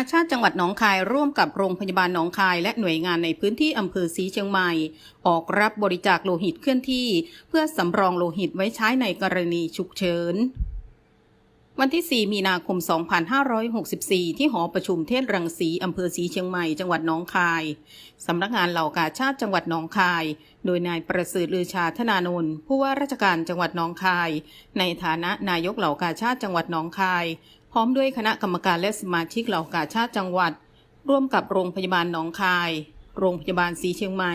าชาติจังหวัดหนองคายร่วมกับโรงพยาบาลหนองคาย และหน่วยงานในพื้นที่อำเภอศรีเชียงใหม่ ออกรับบริจาคโลหิตเคลื่อนที่ เพื่อสำรองโลหิตไว้ใช้ในกรณีฉุกเฉินวันที่ 4 มีนาคม 2564 ที่หอประชุมเทศรังสีอำเภอศรีเชียงใหม่ จังหวัดหนองคาย สำนักงานเหล่ากาชาติจังหวัดหนองคาย โดยนายประเสริฐลือชาธนานนท์ผู้ว่าราชการจังหวัดหนองคาย ในฐานะนายกเหล่ากาชาติจังหวัดหนองคาย พร้อมด้วยคณะกรรมการและสมาชิกเหล่ากาชาติจังหวัด ร่วมกับโรงพยาบาลหนองคาย โรงพยาบาลศรีเชียงใหม่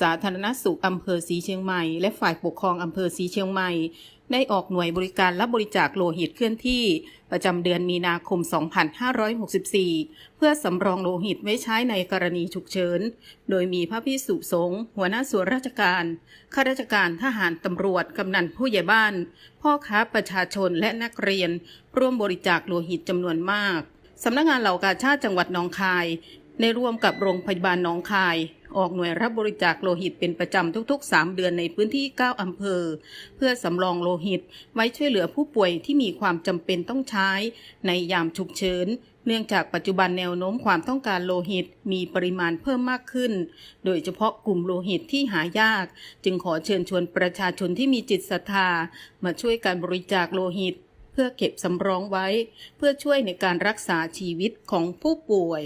สาธารณสุขอำเภอศรีเชียงใหม่ และฝ่ายปกครองอำเภอศรีเชียงใหม่ ได้ออกหน่วยบริการรับบริจาคโลหิตเคลื่อนที่ ประจำเดือนมีนาคม 2564 เพื่อสำรองโลหิตไว้ใช้ในกรณีฉุกเฉิน โดยมีพระพิสุสงฆ์หัวหน้าส่วนราชการ ข้าราชการทหารตำรวจ กำนันผู้ใหญ่บ้าน พ่อค้าประชาชนและนักเรียน ร่วมบริจาคโลหิตจำนวนมากสำนักงานเหล่ากาชาติจังหวัดหนองคายได้ร่วมกับโรงพยาบาลหนองคาย ออกหน่วยรับบริจาคโลหิตเป็นประจำทุกๆ 3 เดือนในพื้นที่ 9 อำเภอ เพื่อสำรองโลหิต ไว้ช่วยเหลือผู้ป่วยที่มีความจำเป็นต้องใช้ ในยามฉุกเฉินเนื่องจากปัจจุบันแนวโน้มความต้องการโลหิตมีปริมาณเพิ่มมากขึ้น โดยเฉพาะกลุ่มโลหิตที่หายาก จึงขอเชิญชวนประชาชนที่มีจิตศรัทธา มาช่วยการบริจาคโลหิต เพื่อเก็บสำรองไว้ เพื่อช่วยในการรักษาชีวิตของผู้ป่วย